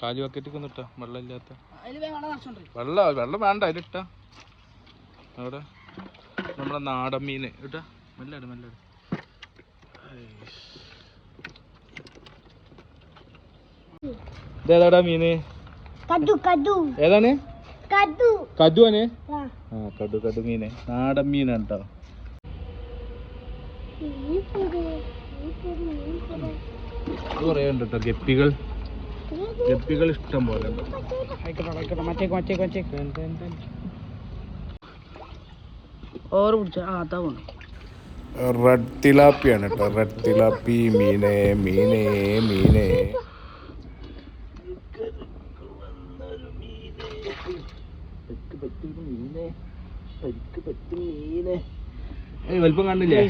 കാലി ബക്കറ്റിക്ക് ഒന്ന് ഇട്ടാ വെള്ളം ഇല്ലാത്ത വെള്ളം വെള്ളം വേണ്ട അതിലിട്ട അവിടെ നമ്മുടെ നാടൻ മീൻ ഇട്ടാ മെല്ലാട് മെല്ലാട് ഇതേതാടാ മീന്? ഏതാണ്? കടു. കടുവാണ്? ആ. കടു കടു മീന്. നാടൻ മീനാണ് കേട്ടോ കുറേ ഉണ്ട് കേട്ടോ ഗപ്പികൾ. ഗപ്പികൾ ഇഷ്ടം പോലെ റെഡ് തിലാപ്പിയാണ് കേട്ടോ റെഡ് തിലാപ്പി മീനെ മീനെ മീനെ. വലിപ്പം കണ്ടില്ലേ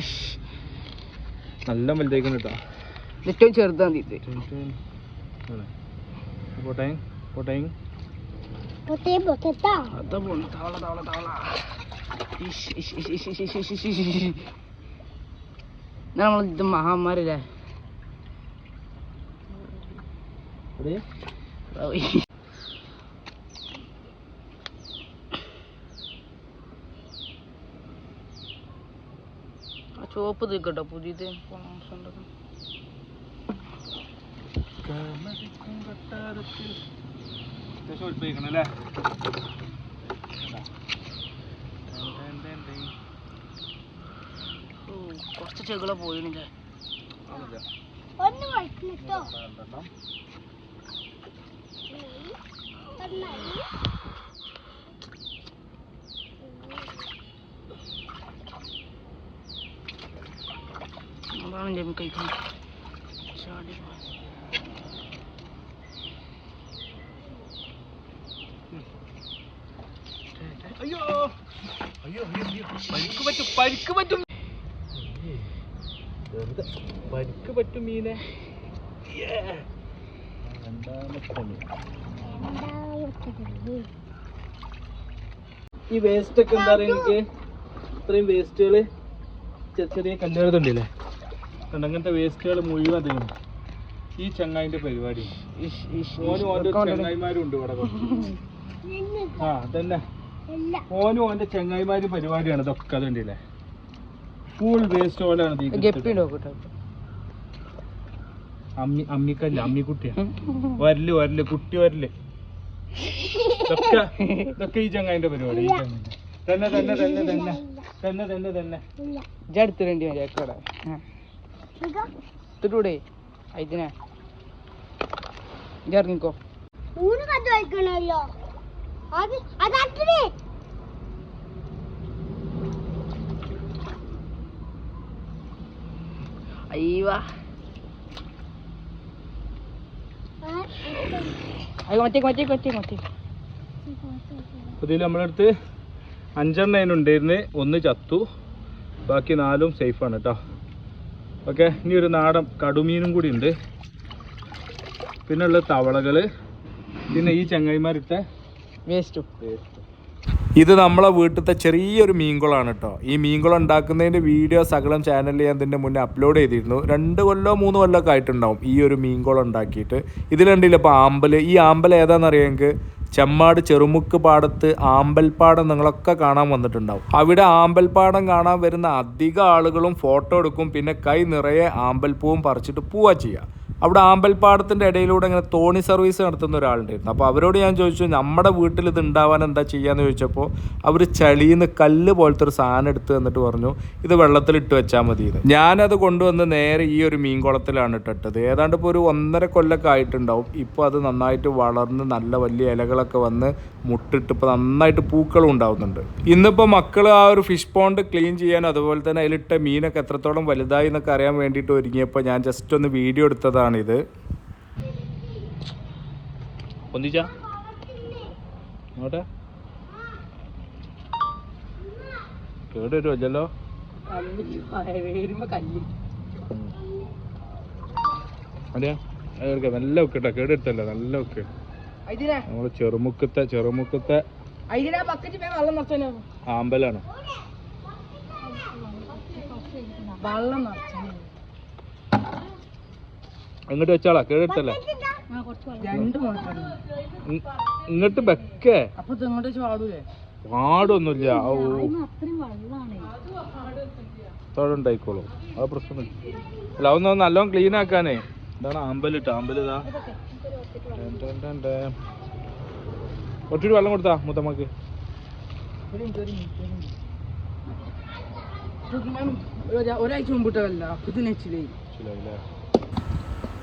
നല്ല വലുതായിക്കണം കേട്ടോ ഏറ്റവും ചെറുതാണ് ഇത്. പോട്ടെ പോട്ടെ പൊത്തേ പൊത്തട്ടാ അതാ പോണു തവള തവള തവള ഇഷ്, ഇഷ്, ഇഷ്, ഇഷ്, ഇഷ്, ഇഷ്, ഇഷ്, ഇഷ്, ഇഷ്. ഇതാണ് നമ്മൾ ഇത് മഹാന്മാരല്ലേ ആ ചുവപ്പ് തീക്കട്ടോ പുതിയത് അത്യാവശ്യം ഒളിപ്പിക്കണല്ലേ കുറച്ച് ചെകളെ പോയില്ലേ അതാണ് ജമ്മി കഴിക്കുന്നത് ചാടി അയ്യോ. അയ്യോ അയ്യോ അയ്യോ. പരിക്ക് പറ്റും പരിക്ക് പറ്റും. വെറുതെ പരിക്ക് പറ്റും മീനെ. ഈ വേസ്റ്റ് ഒക്കെ എന്താ പറയുക എനിക്ക് ഇത്രയും വേസ്റ്റുകൾ ചെറിയ ചെറിയ കല്ലുകളുണ്ടല്ലേ കണ്ടോ അങ്ങനത്തെ വേസ്റ്റുകൾ മുഴുവൻ അതിനും ഈ ചങ്ങായിന്റെ പരിപാടി. ഓനും ഉണ്ടല്ലോ. ചങ്ങായിമാരും ഉണ്ട് ഇവിടെ. ആ അതന്നെ. ഇല്ല ഓനും ഓന്റെ ചങ്ങായിമാരും പരിപാടിയാണ് ഇതൊക്കെ അതുണ്ടല്ലേ ഫുൾ വേസ്റ്റ് ഓലാണ് അമ്മി അമ്മിക്കല്ല അമ്മിക്കുട്ടിയാ. വരൽ വരൽ കുട്ടി വരൽ. ഇതൊക്കെ ഇതൊക്കെ ഈ ചങ്ങായിന്റെ പരിപാടി തന്നെ തന്നെ തന്നെ തന്നെ. തന്നെ തന്നെ തന്നെ. ഇല്ല. ഇജടുത്ത് വേണ്ടി മര്യാദക്കോടെ ഇതാ. ഇത്തിട്ടൂടെ അതിനെ ഇറങ്ങിക്കോ. മൂന്ന് കത്ത് വായിക്കണല്ലോ അത് അതത്രേ അയ്യവാ. അയ്യോ മറ്റേക്ക് മറ്റേക്ക് മറ്റേക്ക് മറ്റേക്ക് അപ്പൊ ഇതിൽ നമ്മളടുത്ത് അഞ്ചെണ്ണം അതിനുണ്ടായിരുന്നു. ഒന്ന് ചത്തു. ബാക്കി നാലും സേഫാണ് കേട്ടോ ഓക്കെ ഇനി ഒരു നാടൻ കടുമീനും കൂടി ഉണ്ട്. പിന്നെ ഉള്ള തവളകൾ. പിന്നെ ഈ ചങ്ങായിമാരിട്ട ഇത് നമ്മളെ വീട്ടിലത്തെ ചെറിയൊരു മീൻകുളമാണ് കേട്ടോ. ഈ മീൻകുളം ഉണ്ടാക്കുന്നതിന്റെ വീഡിയോ സകലം ചാനലിൽ ഞാൻ ഇതിന്റെ മുന്നേ അപ്ലോഡ് ചെയ്തിരുന്നു. രണ്ട് കൊല്ലോ മൂന്ന് കൊല്ലോ ഒക്കെ ആയിട്ടുണ്ടാവും ഈ ഒരു മീൻകുളം ഉണ്ടാക്കിയിട്ട്. ഇതിലുണ്ടല്ലോ ഇപ്പോൾ ആമ്പൽ ഈ ആമ്പൽ എനിക്ക് ചെമ്മാട് ചെറുമുക്ക് പാടത്ത് ആമ്പൽപ്പാടം നിങ്ങളൊക്കെ കാണാൻ വന്നിട്ടുണ്ടാവും. അവിടെ ആമ്പൽപ്പാടം കാണാൻ വരുന്ന അധിക ആളുകളും ഫോട്ടോ എടുക്കും പിന്നെ കൈ നിറയെ ആമ്പൽപ്പൂവും പറിച്ചിട്ട് പോവാ ചെയ്യുക അവിടെ ആമ്പൽപ്പാടത്തിന്റെ ഇടയിലൂടെ ഇങ്ങനെ തോണി സർവീസ് നടത്തുന്ന ഒരാളുണ്ടായിരുന്നു അപ്പോൾ അവരോട് ഞാൻ ചോദിച്ചു നമ്മുടെ വീട്ടിൽ ഇത് ഉണ്ടാവാൻ എന്താ ചെയ്യാന്ന്? ചോദിച്ചപ്പോൾ അവർ ചളിയിൽ നിന്ന് കല്ല് പോലത്തെ ഒരു സാധനം എടുത്ത് തന്നിട്ട് പറഞ്ഞു ഇത് വെള്ളത്തിൽ ഇട്ട് വെച്ചാൽ മതി ഇത് ഞാനത് കൊണ്ടുവന്ന് നേരെ ഈ ഒരു മീൻകുളത്തിലാണ് ഇട്ടിട്ടത് ഏതാണ്ട് ഇപ്പോൾ ഒരു ഒന്നര കൊല്ലൊക്കെ ആയിട്ടുണ്ടാവും. ഇപ്പോൾ അത് നന്നായിട്ട് വളർന്ന് നല്ല വലിയ ഇലകളൊക്കെ വന്ന് മുട്ടിട്ട് ഇപ്പോൾ നന്നായിട്ട് പൂക്കളും ഉണ്ടാവുന്നുണ്ട്. ഇന്നിപ്പോൾ മക്കൾ ആ ഒരു ഫിഷ് പോണ്ട് ക്ലീൻ ചെയ്യാൻ അതുപോലെ തന്നെ അതിലിട്ട മീനൊക്കെ എത്രത്തോളം വലുതായി എന്നൊക്കെ അറിയാൻ വേണ്ടിയിട്ട് ഒരുങ്ങിയപ്പോൾ ഞാൻ ജസ്റ്റ് ഒന്ന് വീഡിയോ ഇത്. ഒന്നിച്ചാ ഇങ്ങോട്ടെ. കേട് നല്ല ഒക്കെ കേട്ടോ കേട് നല്ല ഒക്കെ നമ്മൾ ചെറുമുക്കത്തെ ചെറുമുക്കത്തെ ആമ്പലാണ്. വെള്ളം നിറച്ചു അങ്ങോട്ട് വെച്ചാളാ? കേടല്ലേ ഇങ്ങോട്ട് വെക്കേ? പാടൊന്നുമില്ല ഓ തൊഴുണ്ടായിക്കോളൂ അത് പ്രശ്നം അല്ല ഒന്ന് നല്ലോണം ക്ലീൻ ആക്കാനേ. ഇതാണ് അമ്പലിട്ട് അമ്പലിതാ ഒറ്റ വെള്ളം കൊടുത്താ മുത്തമ്മക്ക്. ഒരാഴ്ച മുമ്പിട്ടല്ല അപ്പൊ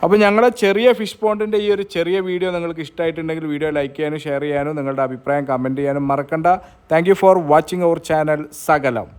അപ്പോൾ ഞങ്ങളുടെ ചെറിയ ഫിഷ് പോണ്ടിന്റെ ഈ ഒരു ചെറിയ വീഡിയോ നിങ്ങൾക്ക് ഇഷ്ടമായിട്ടുണ്ടെങ്കിൽ വീഡിയോ ലൈക്ക് ചെയ്യാനും ഷെയർ ചെയ്യാനും നിങ്ങളുടെ അഭിപ്രായം കമന്റ് ചെയ്യാനും മറക്കണ്ട. Thank for watching our channel Sakalam.